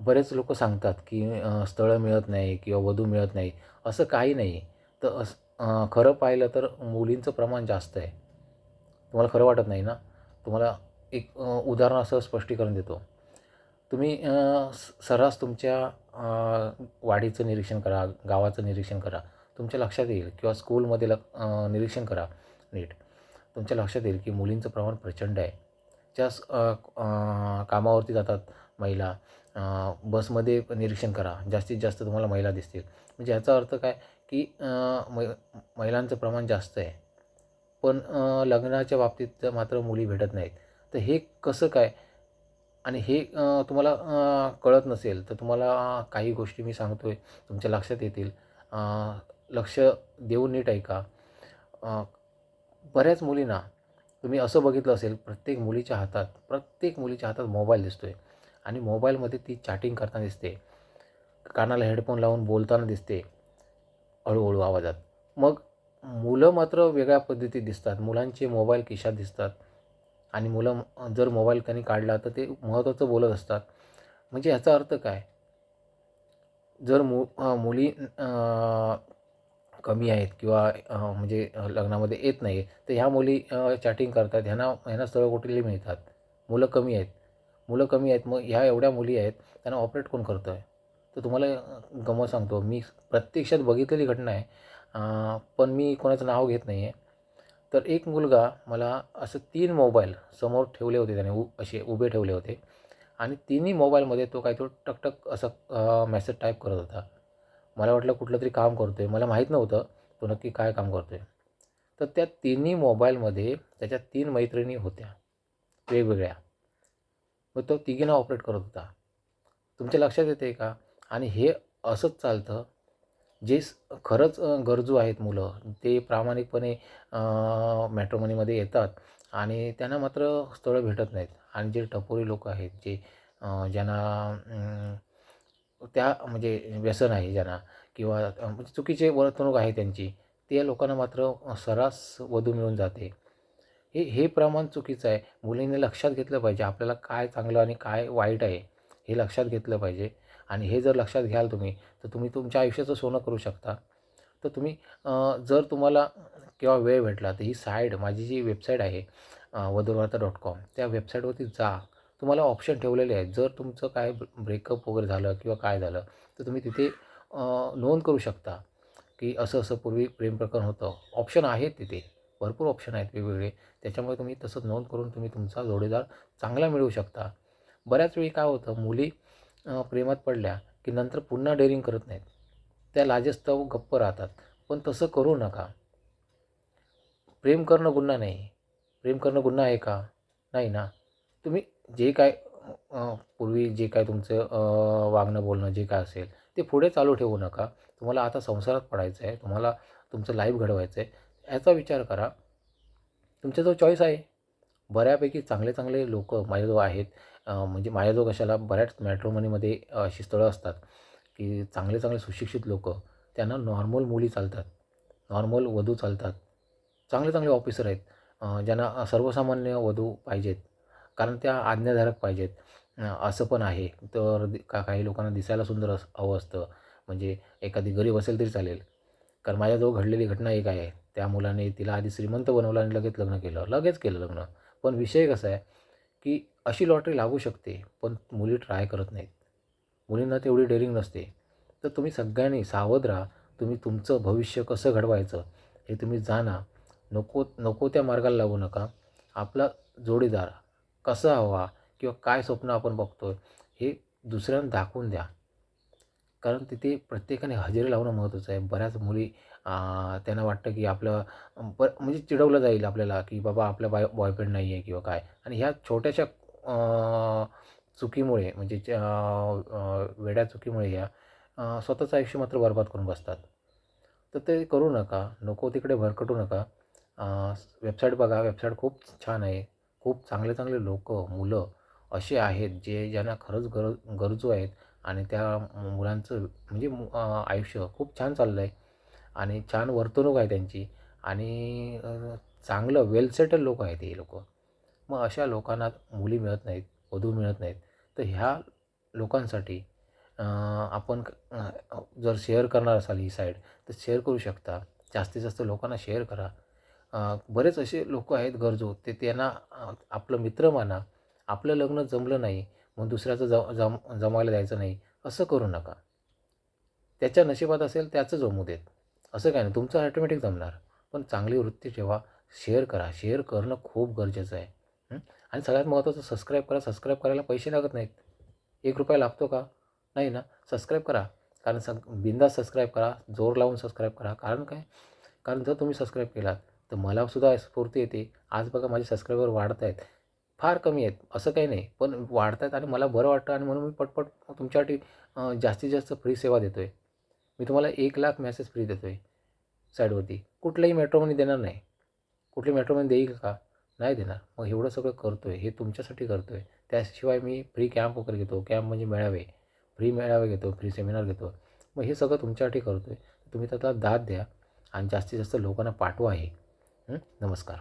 बरेच लोक सांगतात की स्थळं मिळत नाही किंवा वधू मिळत नाही असं काही नाही. तर असं खरं पाहिलं तर मुलींचं प्रमाण जास्त आहे. तुम्हाला खरं वाटत नाही ना? तुम्हाला एक उदाहरण असं स्पष्टीकरण देतो. तुम्ही स सर्रास तुमच्या वाडीचं निरीक्षण करा गावाचं निरीक्षण करा. तुमच्या लक्षात येईल किंवा स्कूलमध्ये ल निरीक्षण करा. नीट. तुमच्या लक्षात येईल की मुलींचं प्रमाण प्रचंड आहे. ज्या कामावरती जातात महिला बसमध्ये निरीक्षण करा. जास्तीत जास्त तुम्हाला महिला दिसतील. म्हणजे याचा अर्थ काय की मै महिलांचं प्रमाण जास्त आहे. पण लग्नाच्या बाबतीत मात्र मुली भेटत नाहीत. तर हे कसं काय? आणि हे तुम्हाला कळत नसेल तर तुम्हाला काही गोष्टी मी सांगतो आहे तुमच्या लक्षात येतील. लक्ष देऊन नीट ऐका. बऱ्याच मुलींना तुम्ही असं बघितलं असेल प्रत्येक मुलीच्या हातात प्रत्येक मुलीच्या हातात मोबाईल दिसतो आहे आणि मोबाईलमध्ये ती चॅटिंग करताना दिसते. कानाला हेडफोन लावून बोलताना दिसते. हळूहळू आवाजात. मग मुलं मात्र वेगळ्या पद्धतीत दिसतात. मुलांचे मोबाईल खिशात दिसतात. आणि मुलं जर मोबाईल त्यांनी काढला तर ते महत्त्वाचं बोलत असतात. म्हणजे ह्याचा अर्थ काय? जर मु मुली कमी आहेत किंवा म्हणजे लग्नामध्ये येत नाही तर ह्या मुली चॅटिंग करतात. ह्यांना ह्यांना स्थळं कुठली मिळतात. मुलं कमी आहेत. मुलं कमी आहेत मग ह्या एवढ्या मुली आहेत त्यांना ऑपरेट कोण करतं आहे तर तुम्हाला गमत सांगतो मी प्रत्यक्षात बघितलेली घटना आहे पण मी कोणाचं नाव घेत नाही आहे तर एक मुलगा मला असं तीन मोबाईल समोर ठेवले होते त्याने उ असे उभे ठेवले होते. आणि तिन्ही मोबाईलमध्ये तो काय तो टकटक असं मेसेज टाईप करत होता. मला वाटलं कुठलं तरी काम करतो आहे मला माहीत नव्हतं तो नक्की काय काम करतो आहे तर त्या तिन्ही मोबाईलमध्ये त्याच्या तीन मैत्रिणी होत्या वेगवेगळ्या. मग तो तिघींना ऑपरेट करत होता. तुमच्या लक्षात येते का? आणि हे असंच चालतं जे खरंच गरजू आहेत मुलं ते प्रामाणिकपणे मॅट्रोमनीमध्ये येतात आणि त्यांना मात्र स्थळं भेटत नाहीत. आणि जे टपोरी लोक आहेत जे ज्यांना त्या म्हणजे व्यसन आहे ज्यांना किंवा म्हणजे चुकीचे वर्तणूक आहे त्यांची त्या लोकांना मात्र सर्रास वधू मिळून जाते. हे हे प्रमाण चुकीचं आहे. मुलींनी लक्षात घेतलं पाहिजे आपल्याला काय चांगलं आणि काय वाईट आहे हे लक्षात घेतलं पाहिजे. आणि हे जर लक्षात घ्याल तुम्ही तर तुम्ही तुमच्या आयुष्याचं सोनं करू शकता. तर तुम्ही जर तुम्हाला किंवा वेळ भेटला तर ही साईड माझी जी वेबसाईट आहे वधूवार्ता डॉट कॉम त्या वेबसाईटवरती जा. तुम्हाला ऑप्शन ठेवलेले आहेत. जर तुमचं काय ब्रेकअप वगैरे झालं किंवा काय झालं तर तुम्ही तिथे नोंद करू शकता की असं असं पूर्वी प्रेम प्रकरण होतं. ऑप्शन आहेत तिथे. भरपूर ऑप्शन आहेत वेगवेगळे. त्याच्यामुळे तुम्ही तसंच नोंद करून तुम्ही तुमचा जोडीदार चांगला मिळवू शकता. बऱ्याच वेळी काय होतं मुली प्रेमात पडल्या की नंतर पुन्हा डेअरिंग करत नाहीत. त्या लाजेस्तव गप्प राहतात. पण तसं करू नका. प्रेम करणं गुन्हा नाही. प्रेम करणं गुन्हा आहे का? नाही ना. तुम्ही जे काय पूर्वी जे काय तुमचं वागणं बोलणं जे काय असेल ते पुढे चालू ठेवू नका. तुम्हाला आता संसारात पडायचं आहे तुम्हाला तुमचं लाईफ घडवायचं आहे याचा विचार करा. तुमचा जो चॉईस आहे बऱ्यापैकी चांगले चांगले लोक माझ्याजवळ आहेत. म्हणजे माझ्याजवळ कशाला बऱ्याच मॅट्रोमनीमध्ये अशी स्थळं असतात की चांगले चांगले सुशिक्षित लोक त्यांना नॉर्मल मुली चालतात नॉर्मल वधू चालतात. चांगले चांगले ऑफिसर आहेत ज्यांना सर्वसामान्य वधू पाहिजेत कारण त्या आज्ञाधारक पाहिजेत. असं पण आहे. तर का काही लोकांना दिसायला सुंदर अस हवं असतं. म्हणजे एखादी गरीब असेल तरी चालेल. कारण माझ्याजवळ घडलेली घटना एक आहे. त्या मुलाने तिला आधी श्रीमंत बनवलं आणि लगेच लग्न केलं. लगेच केलं लग्न. पण विषय कसा आहे की अशी लॉटरी लागू शकते पण मुली ट्राय करत नाहीत. मुलींना तेवढी डेअरिंग नसते. तर तुम्ही सगळ्यांनी सावध राहा. तुम्ही तुमचं भविष्य कसं घडवायचं हे तुम्ही जाणा. नको नको त्या मार्गाला लागू नका. आपला जोडीदार कसा हवा किंवा काय स्वप्न आपण बघतो आहे हे दुसऱ्यांना दाखवून द्या. कारण तिथे प्रत्येकाने हजेरी लावणं महत्त्वाचं आहे. बऱ्याच मुली त्यांना वाटतं की आपलं ब म्हणजे चिडवलं जाईल आपल्याला की बाबा आपला बाय बॉयफ्रेंड नाही आहे किंवा काय. आणि ह्या छोट्याशा चुकीमुळे म्हणजे वेड्या चुकीमुळे ह्या स्वतःचं आयुष्य मात्र बरबाद करून बसतात. तर ते करू नका. नको तिकडे भरकटू नका. वेबसाईट बघा. वेबसाईट खूप छान आहे. खूप चांगले चांगले लोक मुलं असे आहेत जे ज्यांना खरंच गर गरजू आहेत. आणि त्या मुलांचं म्हणजे आयुष्य खूप छान चाललं आहे आणि छान वर्तणूक आहे त्यांची. आणि चांगलं वेल सेटल लोक आहेत हे लोक. मग अशा लोकांना मुली मिळत नाहीत वधू मिळत नाहीत. तर ह्या लोकांसाठी आपण जर शेअर करणार असाल ही साईड तर शेअर करू शकता. जास्तीत जास्त लोकांना शेअर करा. बरेच असे लोक आहेत गरजू ते त्यांना आपलं मित्र माना. आपलं लग्न जमलं नाही मग दुसऱ्याचं जम जम जमायला द्यायचं नाही. असं करू नका. त्याच्या नशिबात असेल त्याचं जमू देत. असं काय नाही. तुमचं ॲटोमॅटिक जमणार. पण चांगली वृत्ती ठेवा. शेअर करा. शेअर करणं खूप गरजेचं आहे. आणि सगळ्यात महत्त्वाचं सबस्क्राईब करा. सबस्क्राईब करायला पैसे लागत नाहीत. एक रुपया लागतो का? नाही ना. सबस्क्राईब करा. कारण सग बिंदा सबस्क्राईब करा. जोर लावून सबस्क्राईब करा. कारण काय? कारण जर तुम्ही सबस्क्राईब केलात तर मलासुद्धा स्फूर्ती येते. आज बघा माझे सबस्क्रायबर वाढत आहेत फार कमी आहेत असं काही नाही. पण वाढत आहेत आणि मला बरं वाटतं आणि म्हणून मी पटपट तुमच्यासाठी जास्तीत जास्त फ्री सेवा देतो आहे मी तुम्हाला एक लाख मॅसेज फ्री देतो आहे साईडवरती कुठलंही मेट्रोमध्ये देणार नाही. कुठली मेट्रोमध्ये देईल का? नाही देणार. मग एवढं सगळं करतो आहे हे तुमच्यासाठी करतो आहे त्याशिवाय मी फ्री कॅम्प वगैरे घेतो. कॅम्प म्हणजे मेळावे. फ्री मेळावे घेतो फ्री सेमिनार घेतो. मग हे सगळं तुमच्यासाठी करतो आहे तुम्ही त्याला दाद द्या आणि जास्तीत जास्त लोकांना पाठवा हे? नमस्कार.